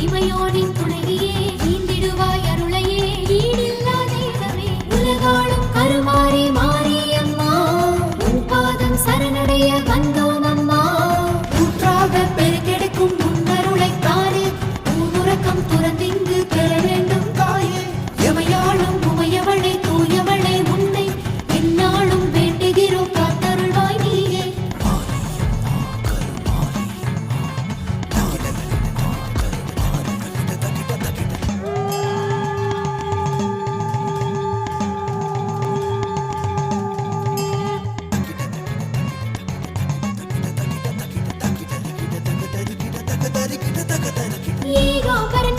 இமையோனின் துணைவியே நீந்திடுவாய் அருளையே. ஈடில்லா தெய்வமே உலகாலும் கருமாறி மாரியம்மா. பாதம் சரணடைய வந்தோம். కదికిట తగ తనకిట ఈ గోపరణ